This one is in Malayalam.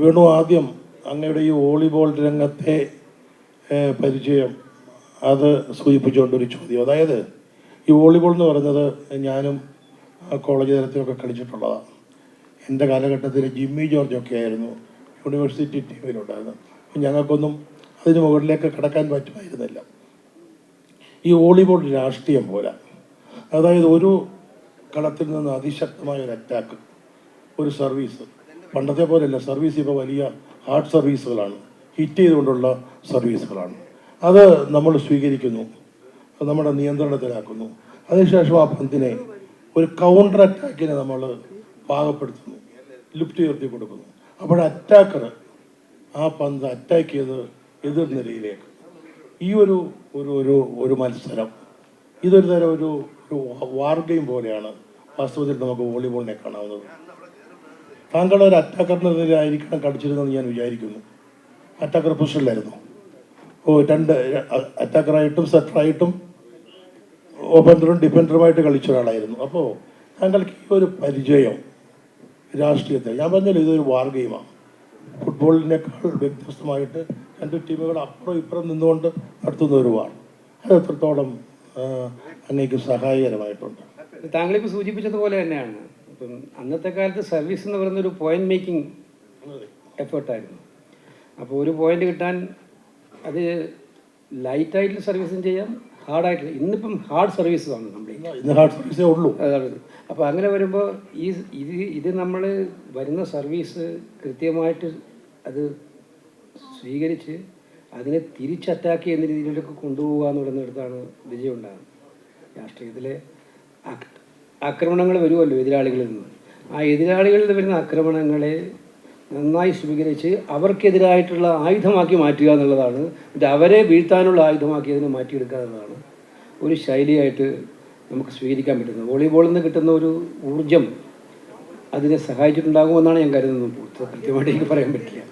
വേണു ആദ്യം അങ്ങയുടെ ഈ വോളിബോൾ രംഗത്തെ പരിചയം അത് സൂചിപ്പിച്ചുകൊണ്ടൊരു ചോദ്യം. അതായത് ഈ വോളിബോൾ എന്ന് പറയുന്നത് ഞാനും കോളേജ് തലത്തിലൊക്കെ കളിച്ചിട്ടുള്ളതാണ് എന്റെ കാലഘട്ടത്തിൽ ജിമ്മി ജോർജൊക്കെ ആയിരുന്നു യൂണിവേഴ്സിറ്റി ടീമിലുണ്ടായിരുന്നു ഞങ്ങൾക്കൊന്നും അതിന് മുകളിലേക്ക് കിടക്കാൻ പറ്റുമായിരുന്നില്ല. ഈ വോളിബോൾ രാഷ്ട്രീയം പോലെ. അതായത് ഒരു കളത്തിൽ നിന്ന് അതിശക്തമായ ഒരു അറ്റാക്ക് ഒരു സർവീസ് പണ്ടത്തെ പോലെയല്ല സർവീസ് ഇപ്പോൾ വലിയ ഹാർഡ് സർവീസുകളാണ് ഹിറ്റ് ചെയ്തുകൊണ്ടുള്ള സർവീസുകളാണ് അത് നമ്മൾ സ്വീകരിക്കുന്നു. നമ്മുടെ നിയന്ത്രണത്തിലാക്കുന്നു. അതിനുശേഷം ആ പന്തിനെ ഒരു കൗണ്ടർ അറ്റാക്കിനെ നമ്മൾ പാകപ്പെടുത്തുന്നു. ലിഫ്റ്റ് ഉയർത്തി കൊടുക്കുന്നു അപ്പോൾ അറ്റാക്കർ ആ പന്ത് അറ്റാക്ക് ചെയ്ത് എതിർ നിരയിലേക്ക്. ഈ ഒരു ഒരു ഒരു ഒരു മത്സരം. ഇതൊരു തരം ഒരു ഒരു വാർ ഗെയിം പോലെയാണ് വാസ്തവത്തിൽ നമുക്ക് വോളിബോളിനെ കാണാവുന്നത്. താങ്കൾ ഒരു അറ്റാക്കറിനെതിരായിരിക്കണം കളിച്ചിരുന്നെന്ന് ഞാൻ വിചാരിക്കുന്നു. അറ്റാക്കർ പൊസിഷനിലായിരുന്നു ഓ രണ്ട് അറ്റാക്കറായിട്ടും സെറ്ററായിട്ടും ഓപ്പണറും ഡിഫൻഡറുമായിട്ട് കളിച്ച ഒരാളായിരുന്നു അപ്പോൾ താങ്കൾക്ക് ഈ ഒരു പരിചയം രാഷ്ട്രീയത്തെ ഞാൻ പറഞ്ഞല്ലോ ഇതൊരു വാർ ഗെയിമാണ്. ഫുട്ബോളിനേക്കാൾ വ്യത്യസ്തമായിട്ട് രണ്ട് ടീമുകൾ അപ്പുറം ഇപ്പുറം നിന്നുകൊണ്ട് നടത്തുന്ന ഒരു വാർ. അത് എത്രത്തോളം അങ്ങേക്ക് സഹായകരമായിട്ടുണ്ട്. താങ്കളിപ്പോൾ സൂചിപ്പിച്ചതുപോലെ തന്നെയാണ്. ഇപ്പം അന്നത്തെ കാലത്ത് സർവീസ് എന്ന് പറയുന്ന ഒരു പോയിന്റ് മേക്കിംഗ് എഫേർട്ടായിരുന്നു അപ്പോൾ ഒരു പോയിന്റ് കിട്ടാൻ അത് ലൈറ്റായിട്ടുള്ള സർവീസും ചെയ്യാം ഹാർഡായിട്ടുള്ള ഇന്നിപ്പം ഹാർഡ് സർവീസ് ആണ് നമ്മൾ ഹാർഡ് സർവീസേ ഉള്ളൂ. അപ്പോൾ അങ്ങനെ വരുമ്പോൾ ഈ ഇത് ഇത് നമ്മൾ വരുന്ന സർവീസ് കൃത്യമായിട്ട് അത് സ്വീകരിച്ച് അതിനെ തിരിച്ച് അറ്റാക്ക് ചെയ്യുന്ന രീതിയിലേക്ക് കൊണ്ടുപോകുക എന്ന് പറയുന്നിടത്താണ് വിജയം ഉണ്ടാകുന്നത്. രാഷ്ട്രീയത്തിലെ ആക്രമണങ്ങൾ വരുമല്ലോ എതിരാളികളിൽ നിന്ന്. ആ എതിരാളികളിൽ നിന്ന് വരുന്ന ആക്രമണങ്ങളെ നന്നായി സ്വീകരിച്ച് അവർക്കെതിരായിട്ടുള്ള ആയുധമാക്കി മാറ്റുക എന്നുള്ളതാണ്. എന്നിട്ട് അവരെ വീഴ്ത്താനുള്ള ആയുധമാക്കി അതിനെ മാറ്റിയെടുക്കുക എന്നുള്ളതാണ് ഒരു ശൈലിയായിട്ട് നമുക്ക് സ്വീകരിക്കാൻ പറ്റുന്നത്. വോളിബോളിൽ നിന്ന് കിട്ടുന്ന ഒരു ഊർജം അതിനെ സഹായിച്ചിട്ടുണ്ടാകുമെന്നാണ് ഞാൻ കരുതുന്നത്. കൃത്യമായിട്ട് എനിക്ക് പറയാൻ പറ്റില്ല.